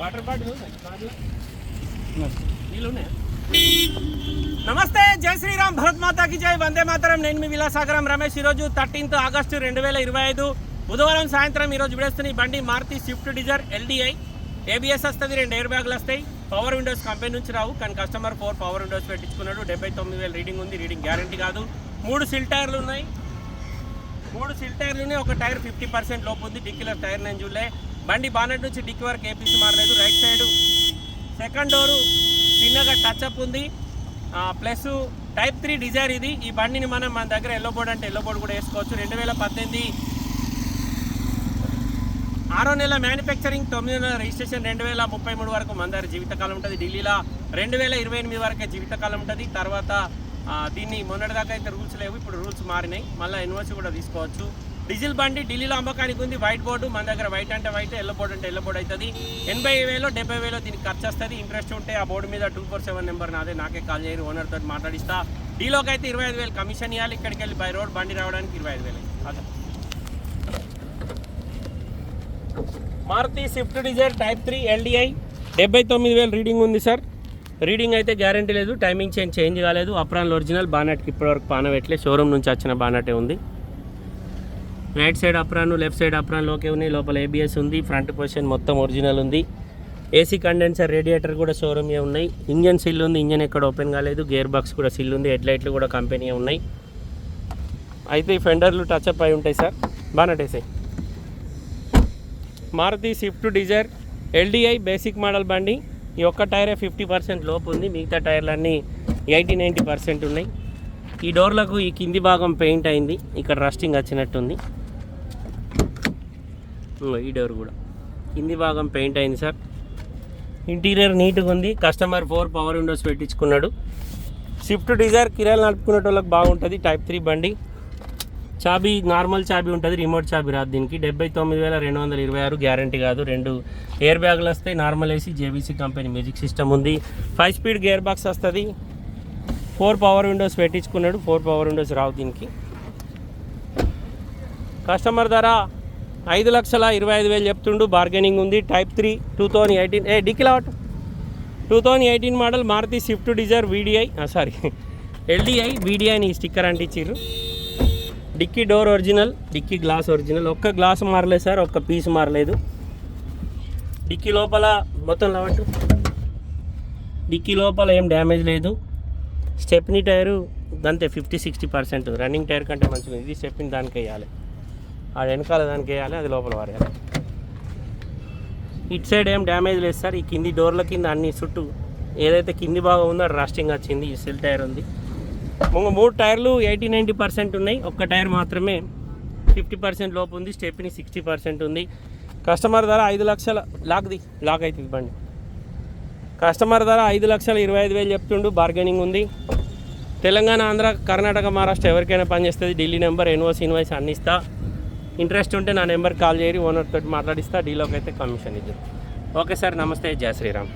Water bottle నమస్తే. జై శ్రీరామ్ భరత్ మాతాకి జై. వందే మాతరం నేను మీ విలాసాగరం రమేష్. ఈరోజు థర్టీన్త్ ఆగస్టు రెండు వేల ఇరవై ఐదు బుధవారం సాయంత్రం ఈరోజు విడేస్తున్న ఈ బండి Maruti Swift Dzire LDI. ABS వస్తుంది రెండు ఎయిర్ బ్యాగులు వస్తాయి. పవర్ విండోస్ కంపెనీ నుంచి రావు కానీ కస్టమర్ ఫోర్ పవర్ విండోస్ పెట్టించుకున్నాడు. డెబ్బై తొమ్మిది వేలు రీడింగ్ ఉంది రీడింగ్ గ్యారంటీ కాదు. మూడు సిల్ టైర్లు ఉన్నాయి. మూడు సిల్ టైర్లు ఉన్నాయి. ఒక టైర్ ఫిఫ్టీ పర్సెంట్ లోపు ఉంది. డిక్కీలో టైర్ నేను చూడలే బండి బానెట్ నుంచి డిక్కి వరకు ఏపీసీ మారలేదు. రైట్ సైడ్ సెకండ్ డోరు చిన్నగా టచ్ అప్ ఉంది. ప్లస్ టైప్ త్రీ డిజైర్ ఇది. ఈ బండిని మనం మన దగ్గర ఎల్లో బోర్డ్ అంటే ఎల్లో బోర్డ్ కూడా వేసుకోవచ్చు. రెండు వేల పద్దెనిమిది ఆరో నెల మ్యానుఫ్యాక్చరింగ్ తొమ్మిది నెలల రిజిస్ట్రేషన్ రెండు వేల ముప్పై మూడు వరకు మన దగ్గర జీవితకాలం ఉంటుంది. ఢిల్లీలో రెండు వేల ఇరవై ఎనిమిది వరకే జీవితకాలం ఉంటుంది. తర్వాత దీన్ని మొన్నటిదాకా అయితే రూల్స్ లేవు. ఇప్పుడు రూల్స్ మారినాయి. మళ్ళీ ఎన్ఓసి కూడా తీసుకోవచ్చు. డీజిల్ బండి ఢిల్లీలో అమ్మకానికి ఉంది. వైట్ బోర్డు మన దగ్గర వైట్ అంటే వైట్ ఎల్లో బోర్డు అంటే ఎల్లో బోర్డు అవుతుంది ఎనభై వేలో డెబ్బై వేలో దీనికి ఖర్చు వస్తుంది. ఇంట్రెస్ట్ ఉంటే ఆ బోర్డు మీద టూ ఫోర్ సెవెన్ నెంబర్ నాదే. నాకే కాల్ చేయరు. ఓనర్ తోటి మాట్లాడిస్తా. డీలోకి అయితే ఇరవై ఐదు వేలు కమిషన్ ఇవ్వాలి ఇక్కడికి వెళ్ళి బై రోడ్ బండి రావడానికి ఇరవై ఐదు వేలు అదే. Maruti Swift Dzire type three LDI డెబ్బై తొమ్మిది వేలు రీడింగ్ ఉంది సార్ రీడింగ్ అయితే గ్యారంటీ లేదు. టైమింగ్ చేంజ్ చేంజ్ కాలేదు. అప్రాన్ ఒరిజినల్ బానట్కి ఇప్పటివరకు పాన పెట్టలే షోరూమ్ నుంచి వచ్చిన బానటే ఉంది. Right side apron left side apron లోకే ఉన్నాయి లోపల ఏబిఎస్ ఉంది ఫ్రంట్ పొజిషన్ మొత్తం ఒరిజినల్ ఉంది. ఏసీ కండెన్సర్ రేడియేటర్ కూడా షోరూమే ఉన్నాయి. ఇంజన్ సిల్ ఉంది ఇంజన్ ఎక్కడ ఓపెన్ కాలేదు. గేర్ బాక్స్ కూడా సిల్ ఉంది హెడ్ లైట్లు కూడా కంపెనీ ఉన్నాయి. అయితే ఈ ఫెండర్లు టచ్ అప్ అయి ఉంటాయి sir బానెటేసాయి Maruti Swift Dzire LDI basic model బండి. ఈ ఒక్క టైరే ఫిఫ్టీ పర్సెంట్ లోపు ఉంది. మిగతా టైర్లన్నీ ఎయిటీ నైంటీ పర్సెంట్ ఉన్నాయి. ఈ డోర్లకు ఈ కింది భాగం పెయింట్ అయింది. ఇక్కడ రస్టింగ్ వచ్చినట్టుంది. ఈ డోర్ కూడా. కింది భాగం పెయింట్ అయింది సార్. ఇంటీరియర్ నీట్గా ఉంది. కస్టమర్ ఫోర్ పవర్ విండోస్ పెట్టించుకున్నాడు. స్విఫ్ట్ డిజైర్ కిరాయిలు నడుపుకునే వాళ్ళకి బాగుంటుంది. టైప్ త్రీ బండి. చాబీ నార్మల్ చాబీ ఉంటుంది. రిమోట్ చాబీ రాదు దీనికి. డెబ్బై తొమ్మిది వేల రెండు వందల ఇరవై ఆరు గ్యారంటీ కాదు. రెండు ఎయిర్ బ్యాగులు వస్తాయి. Normal AC JBC company music system ఉంది. ఫైవ్ స్పీడ్ గేర్ బాక్స్ వస్తుంది. ఫోర్ పవర్ విండోస్ పెట్టించుకున్నాడు ఫోర్ పవర్ విండోస్ రావు దీనికి. కస్టమర్ ధర ఐదు లక్షల ఇరవై ఐదు వేలు చెప్తుండు బార్గెనింగ్ ఉంది. Type three two thousand eighteen A డిక్కిలాట్ two thousand eighteen model Maruti Swift Dzire VDI sorry LDI వీడిఐని sticker అంటించారు dicky door original dicky glass original. ఒక్క గ్లాస్ మారలేదు సార్ ఒక్క పీస్ మారలేదు. డిక్కీ లోపల మొత్తం లవంటు డిక్కీ లోపల ఏం డ్యామేజ్ లేదు. స్టెప్నీ టైరు అంతే fifty sixty percent. Running tyre కంటే మంచిది ఇది స్టెప్ని దానికి వేయాలి ఆ వెనకాల దానికి వేయాలి అది లోపల వారేయాలి. ఇటు సైడ్ ఏం డ్యామేజ్ లేదు సార్. ఈ కింది డోర్ల కింద అన్ని చుట్టూ ఏదైతే కింది భాగం ఉందో రాస్టింగ్ వచ్చింది. ఈ సెల్ టైర్ ఉంది. ఇంకో మూడు టైర్లు ఎయిటీ నైంటీ పర్సెంట్ ఉన్నాయి. ఒక్క టైర్ మాత్రమే ఫిఫ్టీ పర్సెంట్ లోపు ఉంది. స్టెప్ని సిక్స్టీ పర్సెంట్ ఉంది. కస్టమర్ ధర ఐదు లక్షల లాక్ది లాక్ అవుతుంది బండి. కస్టమర్ ధర ఐదు లక్షల ఇరవై ఐదు వేలు చెప్తుండు బార్గెనింగ్ ఉంది. తెలంగాణ ఆంధ్ర కర్ణాటక మహారాష్ట్ర ఎవరికైనా పనిచేస్తుంది ఢిల్లీ నెంబర్ ఎన్ఓసి ఇన్వాయిస్ అన్ని ఇస్తా. ఇంట్రెస్ట్ ఉంటే నా నెంబర్ కాల్ చేయరు ఓనర్ తోటి మాట్లాడిస్తా డీలోకి అయితే కమిషన్ ఇద్దాం. ఓకే సార్ నమస్తే జయ శ్రీరామ్.